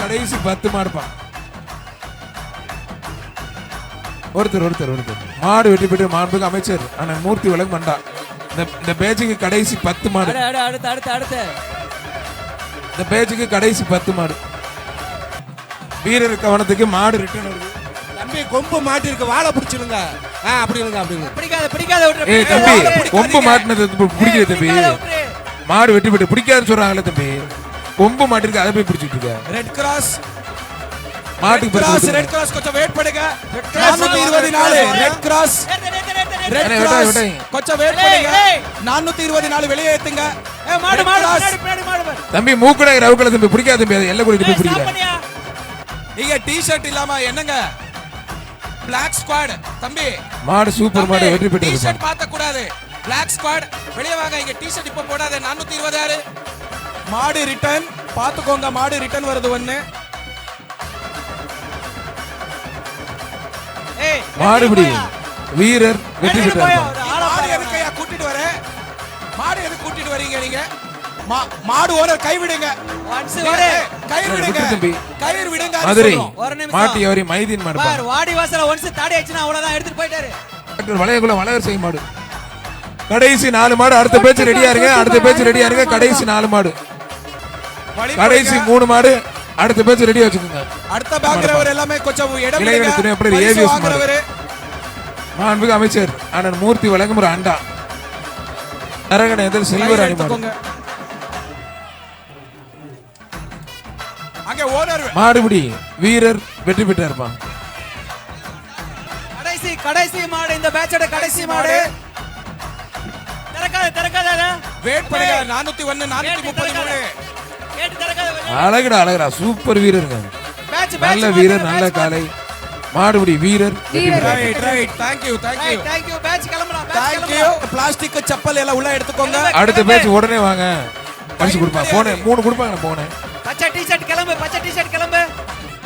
கடைசி பத்து மாடுப்பா ஒருத்தர் ஒருத்தர் ஒருத்தர். மாடு வெட்டி பெற்று மாண்புக்கு அமைச்சர் ஆனா மூர்த்தி விலகு மண்டா. இந்த இந்த பேஜுக்கு கடைசி பத்து மாடு. அடு அடு அடுத்து அடுத்து அடுத்து. இந்த பேஜுக்கு கடைசி பத்து மாடு. வீரர் கவனத்துக்கு மாடு ரிட்டர்ன் வருது. தம்பி கொம்பு மாட்டிருக்கு வாழை பிடிச்சிருங்க. ஆ அப்படி இருங்க அப்படி இருங்க. பிடிக்காத பிடிக்காத விட்டுரு ஏய் பிடிக்காத, தம்பி கொம்பு மாட்டினது பிடிக்கல தம்பி. மாடு வெட்டி பெற்று பிடிக்காதுன்னு சொல்றாங்கல்ல தம்பி. கொம்பு மாட்டிருக்கு அதை போய் பிடிச்சிட்டு இருக்க. ரெட் கிராஸ் மாட்டுக்கு கிராஸ் ரெட் கிராஸ் கொஞ்சம் வெயிட் பண்ணுங்க. ரெட் கிராஸ் நிறுத்து, நிறுத்து, நிறுத்து, நிறுத்து. ரெட் அண்ணே, விட்டாய், கிராஸ் விட்டாய். கொஞ்சம் வெயிட் பண்ணுங்க. ஏய். நானூத்தி இருபது நாலு வெளியே ஏத்துங்க. ஏய், மாடு மாடு. பின்னாடி மாடு. தம்பி மூக்குடை ரவுக்கல தம்பி பிடிக்காத தம்பி அதை எல்லை கூட்டிட்டு ஏய், போய் stop பிடிக்கிறேன் பண்ணியா? நீங்க டி ஷர்ட் இல்லாம என்னங்க? பிளாக் ஸ்குவாட் தம்பி. மாடு சூப்பர் மாடு வெற்றி பெற்று டி இருப்பான் ஷர்ட் பார்த்த கூடாது பிளாக் ஸ்குவாட் வெளியே வாங்க இங்க டி ஷர்ட் இப்ப போடாத. நானூத்தி இருபது ஆறு மாடு ரிட்டர்ன் பாத்துக்கோங்க மாடு ரிட்டர்ன் வருது ஒண்ணு. ஏய், மாடுபிடி. வீரர் வெற்றி எடுத்துட்டு பெற்று போயா, இருப்பான் ஒரு ஆளை மாடு. எதுக்கையா கூட்டிட்டு வர? மாடு எதுக்கு கூட்டிட்டு வரீங்க நீங்க? மா- மாடு ஓனர் கை விடுங்க. மதுரை சொல்றோம். ஒரு நிமிஷம். மாட்டு எவரி மைதீன் மாடு பாரு, வாடி வாசல once தாடி ஆச்சுன்னா அவ்வளவுதான் எடுத்துட்டு போயிட்டாரு. டாக்டர் வளையகுல வளையர் செய்ய மாடு. கடைசி நாலு மாடு அடுத்த பேச்சு ரெடியா இருங்க அடுத்த பேச்சு ரெடியா இருங்க கடைசி நாலு மாடு. கடைசி. மூணு மாடு அடுத்த பேச்சு ரெடியா வச்சுக்கோங்க. அடுத்த பாக்குறவர் எல்லாமே கொஞ்சம் இடம் இளைஞர் எப்படி வாங்குறவரு. மாண்புக்கு அமைச்சர் அண்ணன் மூர்த்தி வழங்கும் ஒரு அண்டா. நரகணத்தில் சில்வர் கையில அணி மாடு. எடுத்துக்கோங்க. அங்க ஓனர் மாடுபிடி வீரர் வெற்றி பெற்று இருப்பான் கடைசி கடைசி மாடு இந்த பேட்சோட கடைசி மாடு. திறக்காத திறக்காத. வெயிட் பண்ணுங்க நானூத்தி ஒன்னு நானூத்தி முப்பத்தி மூணு. அழகுடா அழகுடா. சூப்பர் வீரருங்க நல்ல வீரர் நல்ல காலை. மாடுபிடி வீரர். பிளாஸ்டிக் செப்பல் எல்லாம் உள்ள எடுத்துக்கோங்க. அடுத்த பேச்சு உடனே வாங்க. பரிசு கொடுப்பாங்க போனேன். மூணு கொடுப்பாங்க போனேன். பச்சை t-shirt கிளம்பு பச்சை கிளம்பு